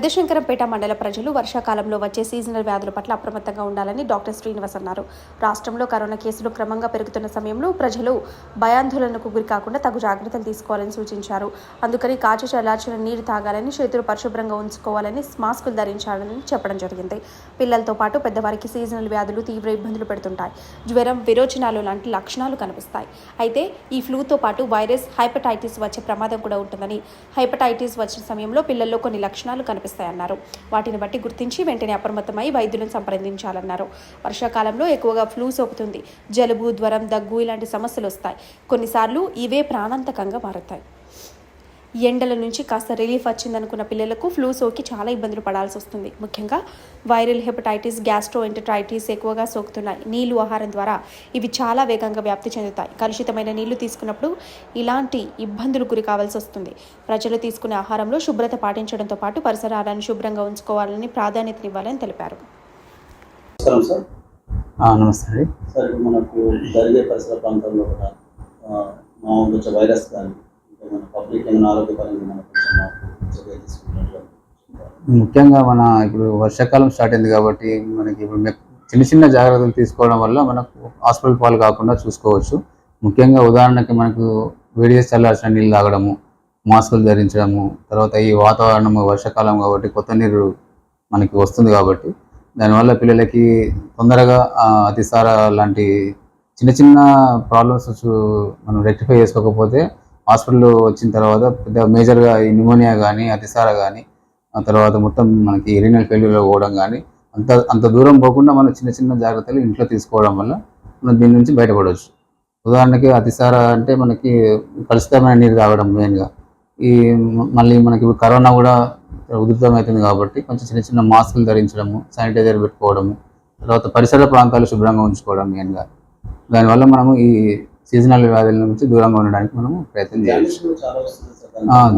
పెద్దశంకరంపేట మండల ప్రజలు వర్షాకాలంలో వచ్చే సీజనల్ వ్యాధుల పట్ల అప్రమత్తంగా ఉండాలని డాక్టర్ శ్రీనివాస్ అన్నారు. రాష్ట్రంలో కరోనా కేసులు క్రమంగా పెరుగుతున్న సమయంలో ప్రజలు భయాందోళనకు గురి కాకుండా తగు జాగ్రత్తలు తీసుకోవాలని సూచించారు. అందుకని కాచు చల్లార్చిన నీరు తాగాలని చేతులు పరిశుభ్రంగా ఉంచుకోవాలని మాస్కులు ధరించాలని చెప్పడం జరిగింది. పిల్లలతో పాటు పెద్దవారికి సీజనల్ వ్యాధులు తీవ్ర ఇబ్బందులు పెడుతుంటాయి. జ్వరం విరోచనాలు లాంటి లక్షణాలు కనిపిస్తాయి. అయితే ఈ ఫ్లూతో పాటు వైరస్ హైపటైటిస్ వచ్చే ప్రమాదం కూడా ఉంటుందని హైపటైటిస్ వచ్చిన సమయంలో పిల్లల్లో కొన్ని లక్షణాలు కనిపిస్తాయి. కనిపిస్తాయన్నారు వాటిని బట్టి గుర్తించి వెంటనే అప్రమత్తమై వైద్యులను సంప్రదించాలన్నారు. వర్షాకాలంలో ఎక్కువగా ఫ్లూ సోకుతుంది. జలుబు జ్వరం దగ్గు ఇలాంటి సమస్యలు వస్తాయి. కొన్నిసార్లు ఇవే ప్రాణాంతకంగా మారుతాయి. ఎండల నుంచి కాస్త రిలీఫ్ వచ్చిందనుకున్న పిల్లలకు ఫ్లూ సోకి చాలా ఇబ్బందులు పడాల్సి వస్తుంది. ముఖ్యంగా వైరల్ హెపటైటిస్ గ్యాస్ట్రో ఎంటరైటిస్ ఎక్కువగా సోకుతున్నాయి నీళ్ళు ఆహారం ద్వారా ఇవి చాలా వేగంగా వ్యాప్తి చెందుతాయి. కలుషితమైన నీళ్ళు తీసుకున్నప్పుడు ఇలాంటి ఇబ్బందులు గురి కావాల్సి వస్తుంది. ప్రజలు తీసుకునే ఆహారంలో శుభ్రత పాటించడంతో పాటు పరిసరాలను శుభ్రంగా ఉంచుకోవాలని ప్రాధాన్యతనివ్వాలని తెలిపారు. నమస్కారం సార్. ఆ, నమస్తే సార్ ఇప్పుడు మనకు జరిగే పరిసర ప్రాంతాల్లో కూడా మామూలుగా వచ్చే వైరస్ కానీ ముఖ్యంగా మన ఇప్పుడు వర్షాకాలం స్టార్ట్ అయింది కాబట్టి మనకి ఇప్పుడు చిన్న చిన్న జాగ్రత్తలు తీసుకోవడం వల్ల మనకు హాస్పిటల్ పాలు కాకుండా చూసుకోవచ్చు. ముఖ్యంగా ఉదాహరణకి మనకు వేడి చేసి చల్లార్చిన నీళ్ళు తాగడము మాస్కులు ధరించడము తర్వాత ఈ వాతావరణం వర్షాకాలం కాబట్టి కొత్త నీరు మనకి వస్తుంది కాబట్టి దానివల్ల పిల్లలకి తొందరగా అతిసార లాంటి చిన్న చిన్న ప్రాబ్లమ్స్ మనం రెక్టిఫై చేసుకోకపోతే హాస్పిటల్ వచ్చిన తర్వాత పెద్ద మేజర్గా ఈ న్యూమోనియా కానీ అతిసార కానీ ఆ తర్వాత మొత్తం మనకి రీనల్ ఫెయిల్యూర్లో పోవడం కానీ అంత అంత దూరం పోకుండా మనం చిన్న చిన్న జాగ్రత్తలు ఇంట్లో తీసుకోవడం వల్ల మనం దీని నుంచి బయటపడవచ్చు ఉదాహరణకి అతిసార అంటే మనకి కలుషితమైన నీరు తాగడం మెయిన్గా. ఈ మళ్ళీ మనకి కరోనా కూడా ఉధృతమవుతుంది కాబట్టి కొంచెం చిన్న చిన్న మాస్కులు ధరించడము శానిటైజర్ పెట్టుకోవడము తర్వాత పరిసర ప్రాంతాలు శుభ్రంగా ఉంచుకోవడం మెయిన్గా. దానివల్ల మనము ఈ సీజనల్ వ్యాధుల నుంచి దూరంగా ఉండడానికి మనము ప్రయత్నం.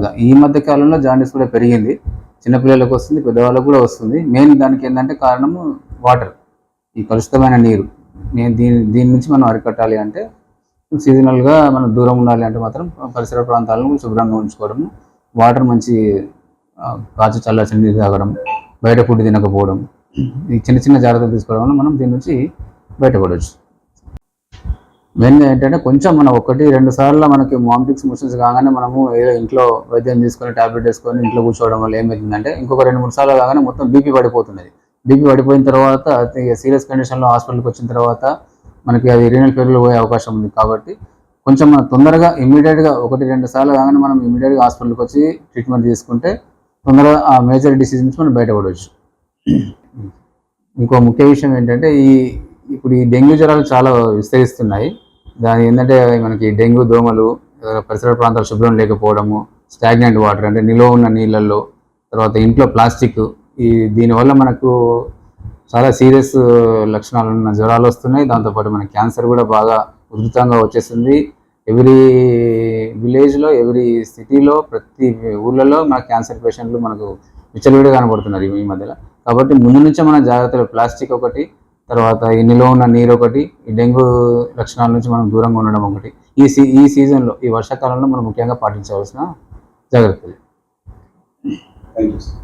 ద- ఈ మధ్య కాలంలో జాండీస్ కూడా పెరిగింది. చిన్నపిల్లలకు వస్తుంది పెద్దవాళ్ళకు కూడా వస్తుంది. మెయిన్ దానికి ఏంటంటే కారణము వాటర్ ఈ కలుషితమైన నీరు. నేను దీని దీని నుంచి మనం అరికట్టాలి అంటే సీజనల్గా మనం దూరం ఉండాలి అంటే మాత్రం పరిసర ప్రాంతాలను శుభ్రంగా ఉంచుకోవడం వాటర్ మంచి కాచి చల్లార్చిన నీరు తాగడం బయట ఫుడ్ తినకపోవడం ఈ చిన్న చిన్న జాగ్రత్తలు తీసుకోవడం వల్ల మనం దీని నుంచి బయటపడవచ్చు మెయిన్ ఏంటంటే కొంచెం మనం ఒకటి రెండు సార్లు మనకి వామిటింగ్స్ మోషన్స్ కాగానే మనము ఏదో ఇంట్లో వైద్యం తీసుకొని టాబ్లెట్ వేసుకొని ఇంట్లో కూర్చోవడం వల్ల ఏమవుతుందంటే ఇంకొక రెండు మూడు సార్లు కాగానే మొత్తం బీపీ పడిపోతున్నది. బీపీ పడిపోయిన తర్వాత సీరియస్ కండిషన్లో హాస్పిటల్కి వచ్చిన తర్వాత మనకి అది రీనల్ ఫెయిల్యూర్ పోయే అవకాశం ఉంది కాబట్టి కొంచెం మనం తొందరగా ఇమీడియట్గా ఒకటి రెండు సార్లు కాగానే మనం ఇమీడియట్గా హాస్పిటల్కి వచ్చి ట్రీట్మెంట్ తీసుకుంటే తొందరగా ఆ మేజర్ డిసీజ్ నుంచి మనం బయటపడవచ్చు. ఇంకో ముఖ్య విషయం ఏంటంటే ఈ ఇప్పుడు ఈ డెంగ్యూ జ్వరాలు చాలా విస్తరిస్తున్నాయి. దాని ఏంటంటే మనకి డెంగ్యూ దోమలు పరిసర ప్రాంతాలు శుభ్రం లేకపోవడము స్టాగ్నెంట్ వాటర్ అంటే నిల్వ ఉన్న నీళ్ళల్లో తర్వాత ఇంట్లో ప్లాస్టిక్ ఈ దీనివల్ల మనకు చాలా సీరియస్ లక్షణాలు ఉన్న జ్వరాలు వస్తున్నాయి. దాంతోపాటు మన క్యాన్సర్ కూడా బాగా ఉధృతంగా వచ్చేస్తుంది ఎవ్రీ విలేజ్లో ఎవ్రీ సిటీలో ప్రతి ఊళ్ళలో మన క్యాన్సర్ పేషెంట్లు మనకు విచ్చలవిడిగా కనబడుతున్నారు ఈ మధ్యలో. కాబట్టి ముందు నుంచే మన జాగ్రత్తలు ప్లాస్టిక్ ఒకటి తర్వాత ఈ నిలో ఉన్న నీరు ఒకటి ఈ డెంగ్యూ లక్షణాల నుంచి మనం దూరంగా ఉండడం ఒకటి. ఈ సీ ఈ సీజన్లో ఈ వర్షాకాలంలో మనం ముఖ్యంగా పాటించవలసిన జాగ్రత్తలు. Thank you sir